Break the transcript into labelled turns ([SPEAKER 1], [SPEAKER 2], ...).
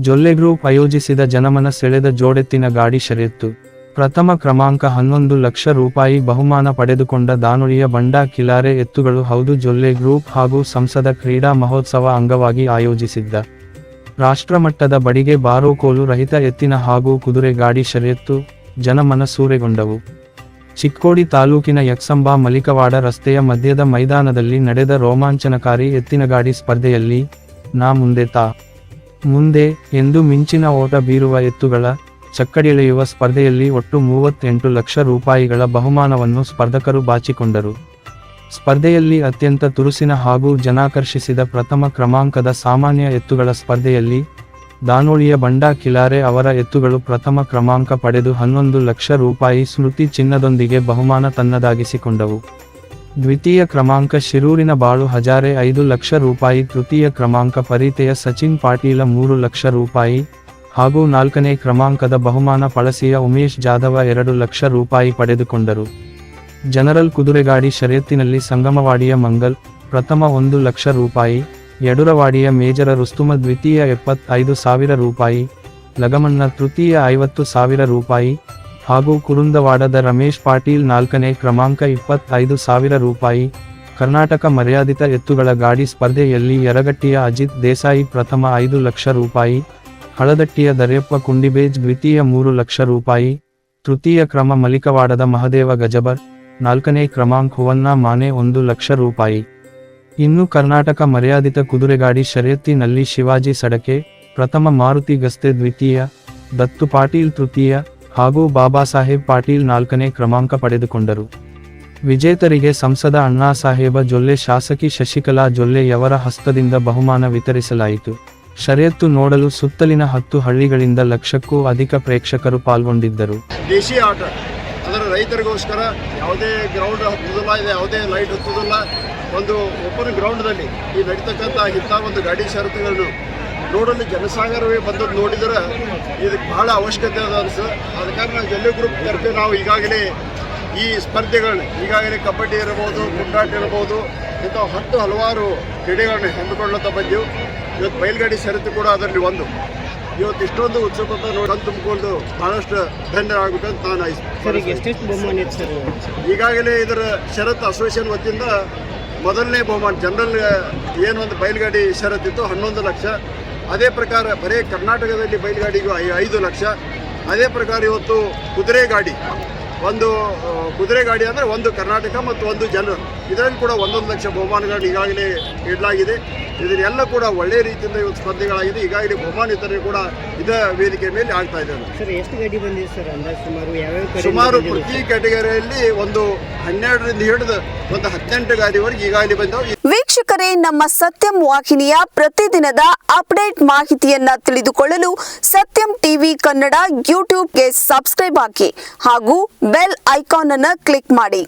[SPEAKER 1] Jolle group ಆಯೋಜಿಸಿದ ಜನಮನ ಸೆಳೆದ ಜೋಡೆತ್ತಿನ ಗಾಡಿ ಷರತ್ತು ಪ್ರಥಮ ಕ್ರಮಾಂಕ ಹನ್ನೊಂದು ಲಕ್ಷ ರೂಪಾಯಿ ಬಹುಮಾನ ಪಡೆದುಕೊಂಡ ದಾನುಳಿಯ ಬಂಡಾ ಕಿಲಾರೆ ಎತ್ತುಗಳು ಹೌದು ಜೊಲ್ಲೆ ಗ್ರೂಪ್ ಹಾಗೂ ಸಂಸದ ಕ್ರೀಡಾ ಮಹೋತ್ಸವ ಅಂಗವಾಗಿ ಆಯೋಜಿಸಿದ್ದ. ರಾಷ್ಟ್ರಮಟ್ಟದ ಬಡಿಗೆ ಬಾರೋಕೋಲು ರಹಿತ ಎತ್ತಿನ ಹಾಗೂ ಕುದುರೆ ಗಾಡಿ ಷರತ್ತು ಜನಮನ ಸೂರೆಗೊಂಡವು ಚಿಕ್ಕೋಡಿ ತಾಲೂಕಿನ ಯಕ್ಸಂಬಾ ಮಲಿಕವಾಡ ರಸ್ತೆಯ ಮಧ್ಯದ ಮೈದಾನದಲ್ಲಿ ನಡೆದ ರೋಮಾಂಚನಕಾರಿ ಎತ್ತಿನಗಾಡಿ ಸ್ಪರ್ಧೆಯಲ್ಲಿ ನಾ ಮುಂದೆ ತಾ. ಮುಂದೆ ಎಂದು ಮಿಂಚಿನ ಓಟ ಬೀರುವ ಎತ್ತುಗಳ ಚಕ್ಕಡಿಳೆಯುವ ಸ್ಪರ್ಧೆಯಲ್ಲಿ ಒಟ್ಟು ಮೂವತ್ತೆಂಟು ಲಕ್ಷ ರೂಪಾಯಿಗಳ ಬಹುಮಾನವನ್ನು ಸ್ಪರ್ಧಕರು ಬಾಚಿಕೊಂಡರು. ಸ್ಪರ್ಧೆಯಲ್ಲಿ ಅತ್ಯಂತ ತುರುಸಿನ ಹಾಗೂ ಜನಾಕರ್ಷಿಸಿದ ಪ್ರಥಮ ಕ್ರಮಾಂಕದ ಸಾಮಾನ್ಯ ಎತ್ತುಗಳ ಸ್ಪರ್ಧೆಯಲ್ಲಿ ದಾನೋಳಿಯ ಬಂಡಾ ಕಿಲಾರೆ ಅವರ ಎತ್ತುಗಳು ಪ್ರಥಮ ಕ್ರಮಾಂಕ ಪಡೆದು ಹನ್ನೊಂದು ಲಕ್ಷ ರೂಪಾಯಿ ಸ್ಮೃತಿ ಚಿನ್ನದೊಂದಿಗೆ ಬಹುಮಾನ ತನ್ನದಾಗಿಸಿಕೊಂಡವು. ದ್ವಿತೀಯ ಕ್ರಮಾಂಕ ಶಿರೂರಿನ ಬಾಳು ಹಜಾರೆ ಐದು ಲಕ್ಷ ರೂಪಾಯಿ, ತೃತೀಯ ಕ್ರಮಾಂಕ ಪರಿತೆಯ ಸಚಿನ್ ಪಾಟೀಲ ಮೂರು ಲಕ್ಷ ರೂಪಾಯಿ ಹಾಗೂ ನಾಲ್ಕನೇ ಕ್ರಮಾಂಕದ ಬಹುಮಾನ ಪಳಸಿಯ ಉಮೇಶ್ ಜಾಧವ ಎರಡು ಲಕ್ಷ ರೂಪಾಯಿ ಪಡೆದುಕೊಂಡರು. ಜನರಲ್ ಕುದುರೆಗಾಡಿ ಷರತ್ತಿನಲ್ಲಿ ಸಂಗಮವಾಡಿಯ ಮಂಗಲ್, ಪ್ರಥಮ ಒಂದು ಲಕ್ಷ ರೂಪಾಯಿ, ಯಡುರವಾಡಿಯ ಮೇಜರ ರುಸ್ತುಮ ದ್ವಿತೀಯ ಎಪ್ಪತ್ತೈದು ಸಾವಿರ ರೂಪಾಯಿ, ಲಗಮಣ್ಣ ತೃತೀಯ ಐವತ್ತು ಸಾವಿರ ರೂಪಾಯಿ ಹಾಗೂ ಕುರುಂದವಾಡದ ರಮೇಶ್ ಪಾಟೀಲ್ ನಾಲ್ಕನೇ ಕ್ರಮಾಂಕ ಇಪ್ಪತ್ತೈದು ಸಾವಿರ ರೂಪಾಯಿ. ಕರ್ನಾಟಕ ಮರ್ಯಾದಿತ ಎತ್ತುಗಳ ಗಾಡಿ ಸ್ಪರ್ಧೆಯಲ್ಲಿ ಯರಗಟ್ಟಿಯ ಅಜಿತ್ ದೇಸಾಯಿ ಪ್ರಥಮ ಐದು ಲಕ್ಷ ರೂಪಾಯಿ. ಹಳದಟ್ಟಿಯ ದರ್ಯಪ್ಪ ಕುಂಡಿಬೇಜ್ ದ್ವಿತೀಯ ಮೂರು ಲಕ್ಷ ರೂಪಾಯಿ. ತೃತೀಯ ಕ್ರಮ ಮಲಿಕವಾಡದ ಮಹದೇವ ಗಜಬರ್ ನಾಲ್ಕನೇ ಕ್ರಮಾಂಕ ಹುವನ್ನ ಮಾನೆ ಒಂದು ಲಕ್ಷ ರೂಪಾಯಿ. ಇನ್ನು ಕರ್ನಾಟಕ ಮರ್ಯಾದಿತ ಕುದುರೆಗಾಡಿ ಷರತ್ತಿನಲ್ಲಿ ಶಿವಾಜಿ ಸಡಕೆ, ಪ್ರಥಮ ಮಾರುತಿ ಗಸ್ತೆ ದ್ವಿತೀಯ, ದತ್ತು ಪಾಟೀಲ್ ತೃತೀಯ ಹಾಗೂ ಬಾಬಾ ಸಾಹೇಬ್ ಪಾಟೀಲ್ ನಾಲ್ಕನೇ ಕ್ರಮಾಂಕ ಪಡೆದುಕೊಂಡರು. ವಿಜೇತರಿಗೆ ಸಂಸದ ಅಣ್ಣಾ ಸಾಹೇಬ ಜೊಲ್ಲೆ, ಶಾಸಕಿ ಶಶಿಕಲಾ ಜೊಲ್ಲೆಯವರ ಹಸ್ತದಿಂದ ಬಹುಮಾನ ವಿತರಿಸಲಾಯಿತು. ಷರತ್ತು ನೋಡಲು ಸುತ್ತಲಿನ ಹತ್ತು ಹಳ್ಳಿಗಳಿಂದ ಲಕ್ಷಕ್ಕೂ ಅಧಿಕ ಪ್ರೇಕ್ಷಕರು ಪಾಲ್ಗೊಂಡಿದ್ದರು.
[SPEAKER 2] ಆಟ. ಅದರ ರೈತರಿಗೋಸ್ಕರ ಯಾವುದೇ ಗ್ರೌಂಡ್ ಹತ್ತುದಿಲ್ಲ ಯಾವುದೇ ಲೈಟ್ ಹತ್ತುದಿಲ್ಲ ಒಂದು ಓಪನ್ ಗ್ರೌಂಡ್ದಲ್ಲಿ ಈ ನಡೀತಕ್ಕಂಥ ಇಂಥ ಒಂದು ಗಾಡಿ ಷರತ್ತುಗಳನ್ನು ನೋಡಲು ಜನಸಾಗರವೇ ಬಂದದ್ದು ನೋಡಿದರೆ ಇದಕ್ಕೆ ಬಹಳ ಅವಶ್ಯಕತೆ ಅದ ಅನಿಸ್ತು ಆದ ನಾವು ಜಲ್ಲೆ ಗ್ರೂಪ್ ಕರ್ತೇವೆ ನಾವು ಈಗಾಗಲೇ ಈ ಸ್ಪರ್ಧೆಗಳನ್ನ ಈಗಾಗಲೇ ಕಬಡ್ಡಿ ಇರಬಹುದು ಕುಂಟಾಟ ಇರಬಹುದು ಇಂಥ ಹತ್ತು ಹಲವಾರು ಕ್ರೀಡೆಗಳನ್ನ ಹಮ್ಮಿಕೊಳ್ಳುತ್ತಾ ಬಂದೆವು ಇವತ್ತು ಬಯಲುಗಾಡಿ ಷರತ್ತು ಕೂಡ ಅದರಲ್ಲಿ ಒಂದು. ಇವತ್ತು ಇಷ್ಟೊಂದು ಉತ್ಸುಕತೆ ನೋಡಿ ತುಂಬಿಕೊಂಡು ಬಹಳಷ್ಟು ಧನ್ಯರಾಗಬೇಕಂತ ನಾನು ಆಯ್ತು. ಈಗಾಗಲೇ ಇದರ ಶರತ್ ಅಸೋಸಿಯೇಷನ್ ವತಿಯಿಂದ ಮೊದಲನೇ ಬಹುಮಾನ ಜನರಲ್ ಏನು ಒಂದು ಬಯಲುಗಾಡಿ ಷರತ್ತಿತ್ತು ಹನ್ನೊಂದು ಲಕ್ಷ. ಅದೇ ಪ್ರಕಾರ ಬರೇ ಕರ್ನಾಟಕದಲ್ಲಿ ಬಯಲುಗಾಡಿಗೂ ಐದು ಲಕ್ಷ. ಅದೇ ಪ್ರಕಾರ ಇವತ್ತು ಕುದುರೆ ಗಾಡಿ. ಒಂದು ಕುದುರೆ ಗಾಡಿ ಅಂದರೆ ಒಂದು ಕರ್ನಾಟಕ ಮತ್ತು ಒಂದು ಜನರು. ಇದರಲ್ಲಿ ಕೂಡ ಒಂದೊಂದು ಲಕ್ಷ ಬಹುಮಾನಗಳನ್ನು ಈಗಾಗಲೇ ಇಡಲಾಗಿದೆ. ಇದನ್ನೆಲ್ಲ ಕೂಡ ಒಳ್ಳೆಯ ರೀತಿಯಿಂದ ಇವತ್ತು ಸ್ಪರ್ಧೆಗಳಾಗಿದೆ. ಈಗಾಗಲೇ ಬಹುಮಾನ ವಿತರಣೆ ಕೂಡ ಇದೇ ವೇದಿಕೆ ಮೇಲೆ ಆಗ್ತಾ ಇದೆ
[SPEAKER 3] ಸರ್ ಎಷ್ಟು ಗಾಡಿ ಬಂದಿದೆ ಸರ್ ಅಂದಾಜು? ಸುಮಾರು ಯಾವ್ಯಾವ
[SPEAKER 2] ಸುಮಾರು ಪ್ರತಿ ಕ್ಯಾಟಗರಿಯಲ್ಲಿ ಒಂದು ಹನ್ನೆರಡರಿಂದ ಹಿಡಿದು ಒಂದು ಹದಿನೆಂಟು ಗಾಡಿವರೆಗೆ ಈಗಾಗಲೇ ಬಂದವು.
[SPEAKER 4] ವೀಕ್ಷಕರೇ ನಮ್ಮ ಸತ್ಯಂ ವಾಹಿನಿಯ ಪ್ರತಿದಿನದ ಅಪ್ಡೇಟ್ ಮಾಹಿತಿಯನ್ನ ತಿಳಿದುಕೊಳ್ಳಲು ಸತ್ಯಂ ಟಿವಿ ಕನ್ನಡ ಯೂಟ್ಯೂಬ್ಗೆ ಸಬ್ಸ್ಕ್ರೈಬ್ ಹಾಕಿ ಹಾಗೂ ಬೆಲ್ ಐಕಾನ್ ಅನ್ನು ಕ್ಲಿಕ್ ಮಾಡಿ.